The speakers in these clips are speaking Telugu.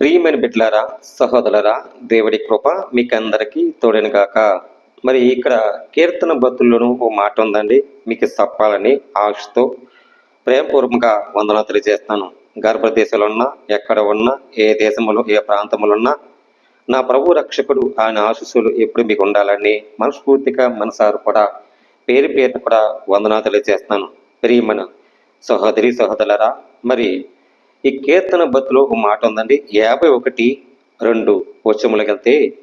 ప్రియమైన బిడ్డలారా సహోదరరా దేవుడి కృప మీకందరికీ తోడని మరి ఇక్కడ కీర్తన బతుల్లోనూ ఓ మాట ఉందండి. మీకు చెప్పాలని ఆశతో ప్రేమపూర్వకంగా వందన తెలియజేస్తాను గర్భదేశంలో ఉన్నా ఎక్కడ ఉన్నా ఏ దేశంలో ఏ ప్రాంతంలో ఉన్నా నా ప్రభు రక్షకుడు ఆయన ఆశీస్సులు ఎప్పుడు మీకు ఉండాలని మనస్ఫూర్తిగా మనసారు కూడా పేరు పేరు కూడా వందనా తెలియజేస్తాను ప్రియమైన సహోదరి సహోదరులరా మరి ఈ కీర్తన బతిలో ఒక మాట ఉందండి. యాభై ఒకటి రెండు వచ్చములకెళ్తే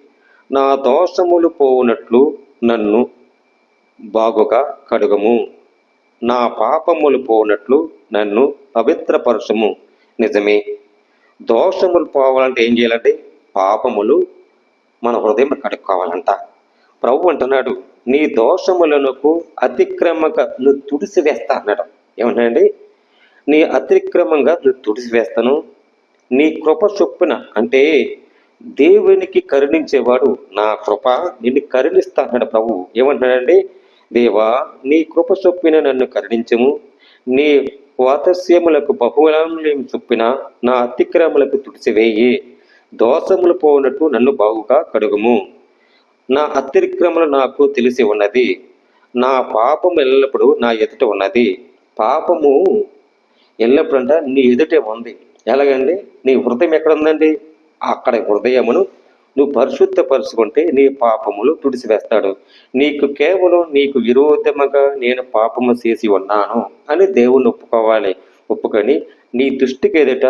నా దోషములు పోవునట్లు నన్ను బాగుగా కడుగము. నా పాపములు పోవునట్లు నన్ను పవిత్రపరచము. నిజమే. దోషములు పోవాలంటే ఏం చేయాలంటే పాపములు మన హృదయం కడుక్కోవాలంట. ప్రభు అంటున్నాడు నీ దోషములకు అతిక్రమకను నువ్వు తుడిసి వేస్తా అన్నాడు. ఏమన్నాడండి నీ అతిక్రమంగా తుడిసివేస్తాను. నీ కృప చొప్పున అంటే దేవునికి కరుణించేవాడు నా కృప నిన్ను కరుణిస్తా అన్నాడు ప్రభు. ఏమంటున్నాడండి దేవా నీ కృప చొప్పిన నన్ను కరుణించము. నీ వాతస్యములకు బహుళములు చొప్పిన నా అతిక్రమలకు తుడిచివేయి దోషములు పోనట్టు నన్ను బాగుగా కడుగుము. నా అతిక్రమలు నాకు తెలిసి ఉన్నది. నా పాపము ఎల్లప్పుడూ నా ఎదుట ఉన్నది. పాపము వెళ్ళినప్పుడంట నీ ఎదుటే ఉంది. ఎలాగండి? నీ హృదయం ఎక్కడ ఉందండి అక్కడ హృదయమును నువ్వు పరిశుద్ధపరుచుకుంటే నీ పాపములు తుడిసివేస్తాడు. నీకు కేవలం నీకు విరోధముగా నేను పాపము చేసి ఉన్నాను అని దేవుని ఒప్పుకోవాలి. ఒప్పుకొని నీ దృష్టికి ఎదుట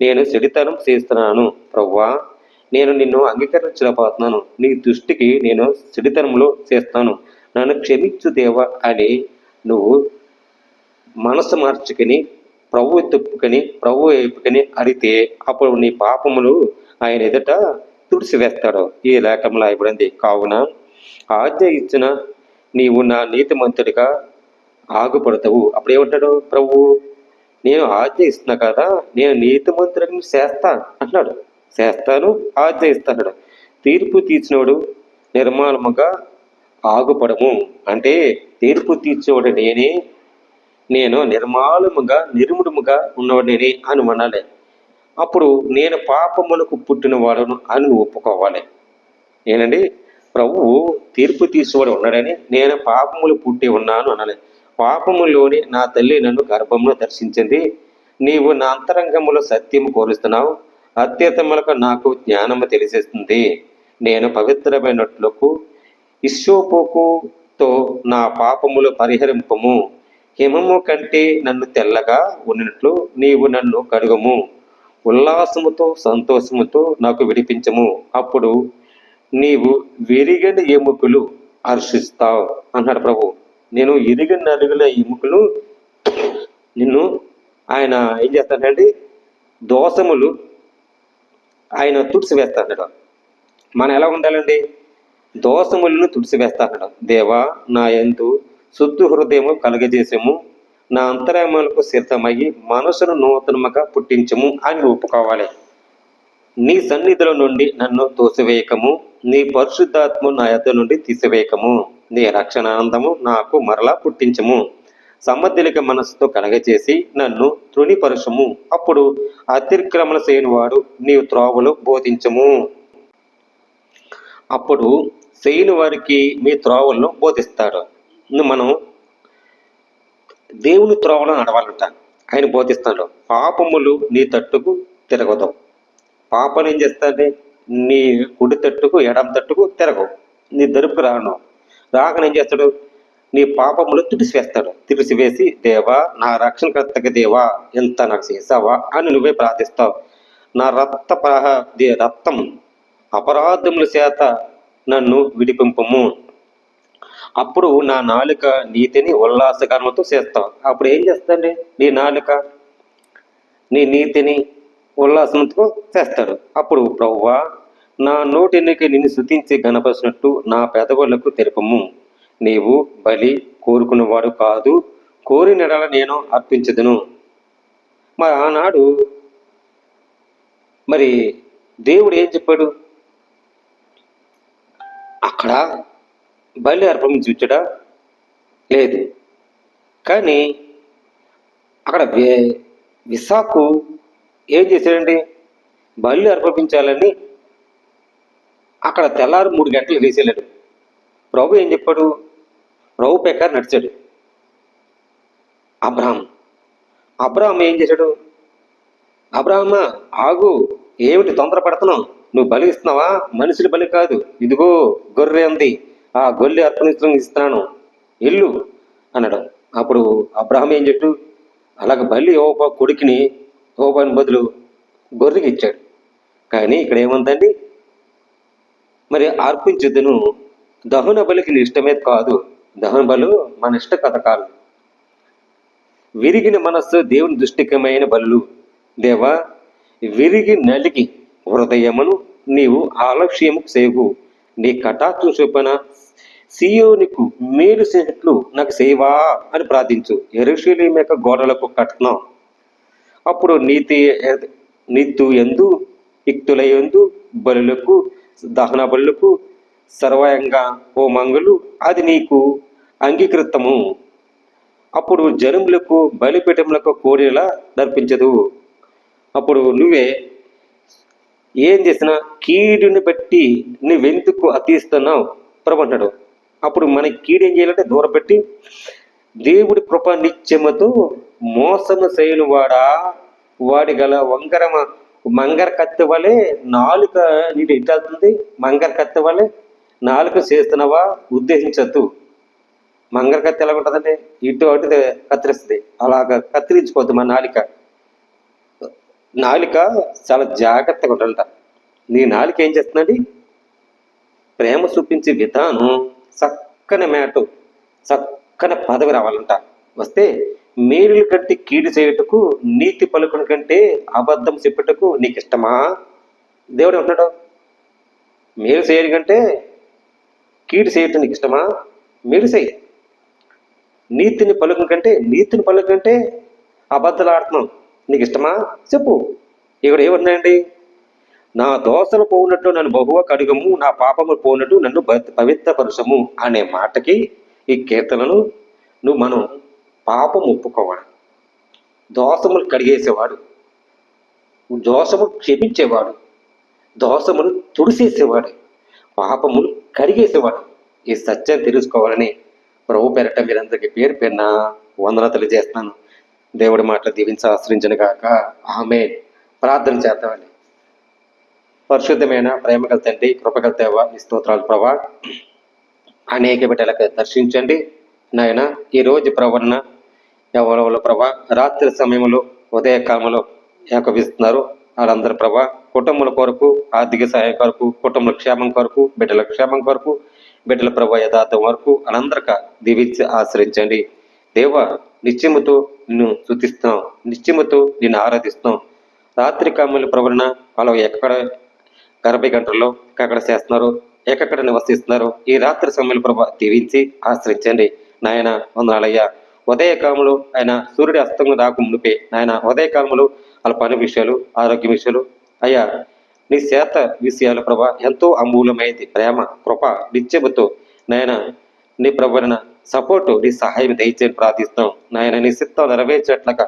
నేను చెడితనం చేస్తున్నాను. ప్రవ్వా నేను నిన్ను అంగీకరించలేకపోతున్నాను. నీ దృష్టికి నేను చెడితనంలో చేస్తాను. నన్ను క్షమించు దేవా అని నువ్వు మనసు మార్చుకుని ప్రభు తిప్పుకొని ప్రభు వైపుకొని అరితే అప్పుడు నీ పాపములు ఆయన ఎదుట తుడిసివేస్తాడు. ఈ లేఖంలో అయిపోయింది కావున ఆజ్ఞ ఇచ్చిన నీవు నా నీతిమంతుడిగా ఆగుపడతావు. అప్పుడు ఏమంటాడు ప్రభు? నేను ఆజ్ఞ ఇస్తున్నా కదా నేను నీతిమంతుడిని చేస్తా అంటున్నాడు. చేస్తాను ఆజ్ఞ ఇస్తాడు. తీర్పు తీర్చినోడు నిర్మాణముగా ఆగుపడము. అంటే తీర్పు తీర్చేవాడు నేనే నేను నిర్మాలముగా నిర్ముడుముగా ఉన్నవాడిని అని అనాలి. అప్పుడు నేను పాపములకు పుట్టిన వాడను అని ఒప్పుకోవాలి. నేనండి ప్రభువు తీర్పు తీసేవాడు ఉన్నాడని నేను పాపములు పుట్టి ఉన్నాను అనాలి. పాపములోని నా తల్లి నన్ను గర్భంలో దర్శించింది. నీవు నా అంతరంగములో సత్యము కోరుస్తున్నావు. అత్యతములకు నాకు జ్ఞానము తెలిసేస్తుంది నేను పవిత్రమైనట్లకు ఇష్టోపోకుతో నా పాపములు పరిహరింపము. హిమము కంటే నన్ను తెల్లగా ఉన్నట్లు నీవు నన్ను కడుగము. ఉల్లాసముతో సంతోషముతో నాకు విడిపించము. అప్పుడు నీవు విరిగని ఎముకలు హర్షిస్తావు అన్నాడు ప్రభు. నేను ఇరిగిన నలుగుల ఎముకలు నిన్ను ఆయన ఏం చేస్తానండి దోషములు ఆయన తుడిసివేస్తాడు. మనం ఎలా ఉండాలండి? దోషములను తుడిసివేస్తాడు. దేవా నా ఎందు శుద్ధ హృదయము కలగజేసము. నా అంతరాయములకు సిద్ధమయ్యి మనసును నూతనముగా పుట్టించము అని ఒప్పుకోవాలి. నీ సన్నిధిలో నుండి నన్ను తోసివేయకము. నీ పరిశుద్ధాత్మ నా యొద్ద నుండి తీసివేయకము. నీ రక్షణానందము నాకు మరలా పుట్టించము. సమర్థలిక మనసుతో కలగచేసి నన్ను తృణిపరచము. అప్పుడు అతిక్రమణ చేయని నీ నీవు త్రోవలు బోధించము. అప్పుడు చేయని వారికి మీ త్రోవలను బోధిస్తాడు. మనం దేవుని త్రోవలో నడవాలంట. ఆయన బోధిస్తాడు పాపములు నీ తట్టుకు తిరగదు. పాపం ఏం చేస్తాడే నీ కుడి తట్టుకు ఎడం తట్టుకు తిరగవు. నీ దరుపు రాను. రాకని ఏం చేస్తాడు? నీ పాపములు తుడిసివేస్తాడు. తుడిసివేసి దేవా నా రక్షణకర్తకి దేవా ఎంత నాకు చేసావా అని నువ్వే ప్రార్థిస్తావు. నా రక్త ప్రహ రక్తం అపరాధముల చేత నన్ను విడిపింపము. అప్పుడు నా నాలుక నీతిని ఉల్లాసకరమతో చేస్తావు అప్పుడు ఏం చేస్తాండి నీ నాలుక నీ నీతిని ఉల్లాసంతో చేస్తాడు అప్పుడు ప్రవ్వా నా నోటినికి నిన్ను శుతించి గణపరిచినట్టు నా పెదవులకు తెలుపము. నీవు బలి కోరుకున్నవాడు కాదు కోరినడల నేను అర్పించదును. మరి ఆనాడు మరి దేవుడు ఏం చెప్పాడు? అక్కడ బలి అర్పించుడా లేదు. కానీ అక్కడ విశాఖకు ఏం చేశాడండి? బలి అర్పించాలని అక్కడ తెల్లారు మూడు గంటలు వేసేళ్ళాడు. ప్రభు ఏం చెప్పాడు? ప్రభు ప్రకారం నడిచాడు. అబ్రహాం. అబ్రహాం ఏం చేశాడు? అబ్రాహ్మ ఆగు ఏమిటి తొందరపడుతున్నావు? నువ్వు బలి ఇస్తున్నావా? మనుషులు బలి కాదు. ఇదిగో గొర్రె ఉంది ఆ గొల్లి అర్పణించడం ఇస్తాను ఇల్లు అన్నాడు అప్పుడు అబ్రహం ఏం చెట్టు? అలాగ బల్లి ఓప కొడుకుని ఓపని బదులు గొర్రెకి ఇచ్చాడు. కానీ ఇక్కడ ఏముందండి మరి అర్పించుద్దును దహన బలికి నీ ఇష్టమే కాదు. దహన బలు మన ఇష్ట కథ కాదు. విరిగిన మనస్సు దేవుని దృష్టికమైన బలు దేవా విరిగి నలిగి హృదయమును నీవు ఆలక్ష్యము సేవు. నీ కటాక్షం చొప్పున సీయోనికు మేలు చేసినట్లు నాకు సేవా అని ప్రార్థించు. ఎరుషులేం యొక్క గోడలకు కట్నం. అప్పుడు నీతి నిత్తు ఎందు యుక్తుల ఎందు బలులకు దహన బలులకు సర్వయంగా ఓ మంగులు అది నీకు అంగీకృతము. అప్పుడు జనములకు బలిపీఠములకు కోడేలా నర్పించదు. అప్పుడు నువ్వే ఏం చేసినా కీడుని బట్టి నువ్వెందుకు అతీస్తున్నావు? ప్రభు అంటాడు అప్పుడు మనకి కీడేం చేయాలంటే దూరపెట్టి దేవుడి కృప నిత్యముతో మోసము శైలు వాడా? వాడి గల వంగరమ మంగర కత్తి వలె నాలుక నీటి ఎట్టాల్తుంది మంగర కత్తి వలె నాలుక చేస్తున్నావా? ఉద్దేశించద్దు. మంగర కత్తి ఎలా ఉంటుందంటే ఇటు అటు కత్తిరిస్తుంది. అలాగ కత్తిరించుకోవద్దు మా నాలిక. నాలిక చాలా జాగ్రత్తగా ఉండాలంట. నీ నాలిక ఏం చేస్తుందండి? ప్రేమ చూపించే విధానం చక్కని మేటు చక్కని పదవి రావాలంట. వస్తే మేలుల కంటే కీడు చేయుటకు నీతి పలుకుని కంటే అబద్ధం చెప్పుటకు నీకు ఇష్టమా దేవుడు ఉన్నాడు మేలు చేయడం కంటే కీడు చేయటం నీకు ఇష్టమా మేలు చేయి. నీతిని పలుకుని కంటే నీతిని పలుకు కంటే అబద్ధాలు ఆడుతున్నాం నీకు ఇష్టమా చెప్పు. ఇక్కడ ఏమన్నాయండి నా దోషలు పోనట్టు నన్ను బహువ కడుగము నా పాపము పోనట్టు నన్ను పవిత్రపరచము అనే మాటకి ఈ కీర్తనను నువ్వు మనం పాపం ఒప్పుకోవాలి. దోషములు కడిగేసేవాడు దోషము క్షమించేవాడు దోషములు తుడిసేసేవాడు పాపములు కడిగేసేవాడు. ఈ సత్యం తెలుసుకోవాలని ప్రభు పెరట మీరందరికీ పేరు పేరున వందన తెలియజేస్తున్నాను. దేవుడి మాటలు దీవించి ఆశ్రయించను గాక ఆమె ప్రార్థన చేద్దామని పరిశుద్ధమైన ప్రేమగల తండ్రి కృపగల దేవ ఈ స్తోత్రాలు ప్రభా. అనేక బిడ్డలకు దర్శించండి. నాయన ఈ రోజు ప్రవణ ఎవరెవరు ప్రభా? రాత్రి సమయంలో ఉదయకాలంలో ఏకవిస్తున్నారు. వాళ్ళందరూ ప్రభా కుటుంబాల కొరకు ఆర్థిక సహాయం కొరకు కుటుంబ క్షేమం కొరకు బిడ్డల క్షేమం కొరకు బిడ్డల ప్రభా యథార్థం వరకు వాళ్ళందరిక దీవించి ఆశ్రయించండి. దేవ నిత్యముతో నిన్ను స్థుతిస్తున్నాం. నిత్యముతో నిన్ను ఆరాధిస్తున్నాం. రాత్రి కాముల ప్రవరణ వాళ్ళు ఎక్కడ గర్భ గంటల్లో ఎక్కడ చేస్తున్నారు ఎక్కడ నివసిస్తున్నారు ఈ రాత్రి సమయంలో ప్రభా దీవించి ఆశ్రయించండి. నాయన వందనాలయ్యా. ఉదయకాలంలో ఆయన సూర్యుడి అస్తం రాకు మునిపే నాయన ఉదయకాలంలో వాళ్ళ పని విషయాలు ఆరోగ్య విషయాలు. అయ్యా నీ చేత విషయాలు ప్రభా ఎంతో అమూల్యమైంది ప్రేమ కృప నిత్యముతో నాయన నీ ప్రభున సపోర్టు నీ సహాయం దయచేసి ప్రార్థిస్తాం నాయన నీ సిద్ధం నెరవేర్చేట్లుగా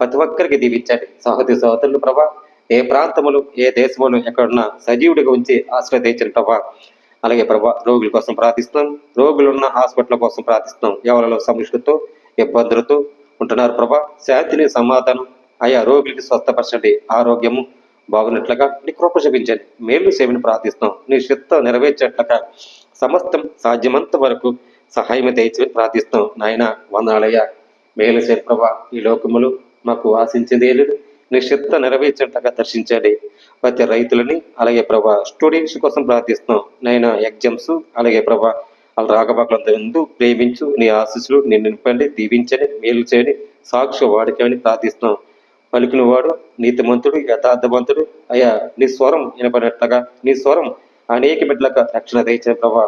ప్రతి ఒక్కరికి దీవించండి. సహోదరి సహోదరులు ప్రభా ఏ ప్రాంతములు ఏ దేశములు ఎక్కడున్నా సజీవుడిగా ఉంచి ఆశ్రయించండి ప్రభా అలాగే ప్రభా రోగుల కోసం ప్రార్థిస్తున్నాం. రోగులున్న హాస్పిటల్ కోసం ప్రార్థిస్తున్నాం. ఎవరిలో సమస్యలతో ఇబ్బందులతో ఉంటున్నారు ప్రభా? శాంతిని సమాధానం ఆయా రోగులకి స్వస్థపరచండి. ఆరోగ్యము బాగున్నట్లుగా నీ కృప చూపించండి. మేలు సేవని ప్రార్థిస్తున్నాం. నీ చిత్తం నెరవేర్చేట్లుగా సమస్తం సాధ్యమంత వరకు సహాయం తెచ్చి ప్రార్థిస్తున్నాం. నాయన వందనాలయ్య. మేలు సేవ ప్రభా. ఈ లోకములు మాకు ఆశించింది లేదు నిశ్చిత చిత్త దర్శించండి ప్రతి రైతులని అలాగే ప్రభా స్టూడెంట్స్ కోసం ప్రార్థిస్తున్నాం. నైనా ఎగ్జామ్స్ అలాగే ప్రభా వాళ్ళ రాగబాకులందు ప్రేమించు నీ ఆశీస్సులు నేను నింపండి దీవించండి మేలు చేయండి సాక్షి వాడికని ప్రార్థిస్తున్నాం. పలికిన వాడు నీతిమంతుడు యథార్థవంతుడు. అయ్యా నీ స్వరం వినపడినట్లుగా నీ స్వరం అనేక బిడ్డలకు రక్షణ దయచిన ప్రభా.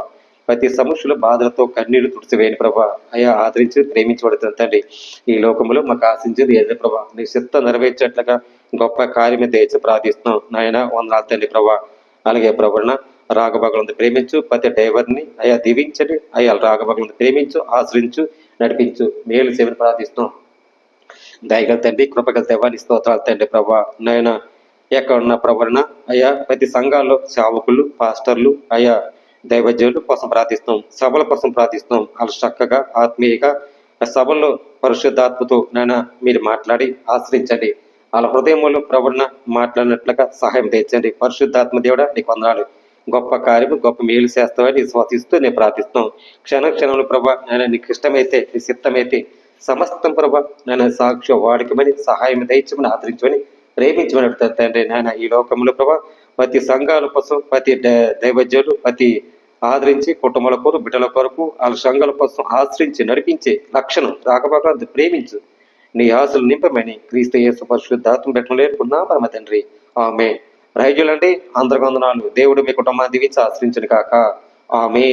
ప్రతి సమస్యలు బాధలతో కన్నీళ్ళు తుడిచివేయని ప్రభా. అయా ఆదరించి ప్రేమించబడుతుంది తండ్రి. ఈ లోకంలో మాకు ఆశించింది ఏదే ప్రభా. నీ చిత్త నెరవేర్చేట్లుగా గొప్ప కార్యమే దయచి ప్రార్థిస్తున్నాం. నాయన వందనాలు తండ్రి ప్రభా. అలాగే ప్రభుణ రాగభగలను ప్రేమించు ప్రతి డ్రైవర్ని అయ్యా దీవించండి. అయా రాగభగలను ప్రేమించు ఆశ్రయించు నడిపించు. మేలు సేవను ప్రార్థిస్తున్నాం. దయగల తండ్రి కృపగల దేవాన్ని స్తోత్రాలు తండ్రి ప్రభా. నాయన ఎక్కడ ఉన్న ప్రవరణ అయ్యా ప్రతి సంఘాల్లో సేవకులు పాస్టర్లు అయ్యా దైవజ్ఞులు కోసం ప్రార్థిస్తాం సభల కోసం ప్రార్థిస్తాం వాళ్ళు చక్కగా ఆత్మీయగా సభల్లో పరిశుద్ధాత్మతో నాయన మీరు మాట్లాడి ఆశ్రయించండి. వాళ్ళ హృదయంలో ప్రవణ మాట్లాడినట్లుగా సహాయం తెచ్చండి. పరిశుద్ధాత్మ దేవుడా నీకు వందనాలు. గొప్ప కార్యము గొప్ప మేలు చేస్తామని విశ్వసిస్తూ నేను ప్రార్థిస్తున్నాం. క్షణ క్షణంలో ప్రభా నేను నీకు ఇష్టమైతే నీ సిద్ధమైతే సమస్తం ప్రభా నేను సాక్ష్య వాడికమని సహాయం దయచమని ఆదరించమని ప్రేమించమని తండ్రి. నాయన ఈ లోకంలో ప్రభా ప్రతి సంఘాల కోసం ప్రతి దైవజ్యులు ప్రతి ఆదరించి కుటుంబాల కొరకు బిడ్డల కొరకు వాళ్ళ సంఘాల కోసం ఆశ్రయించి నడిపించే లక్షణం రాకపోక ప్రేమించు. నీ ఆశలు నింపమని క్రీస్తు యేసు పరిశుద్ధాత్మ పెట్టడం లేకున్నా పరమ తండ్రి. ఆమె రైజులండి అందరికొందనాలు దేవుడు మీ కుటుంబాన్ని దీవించి ఆశ్రయించను కాక ఆమె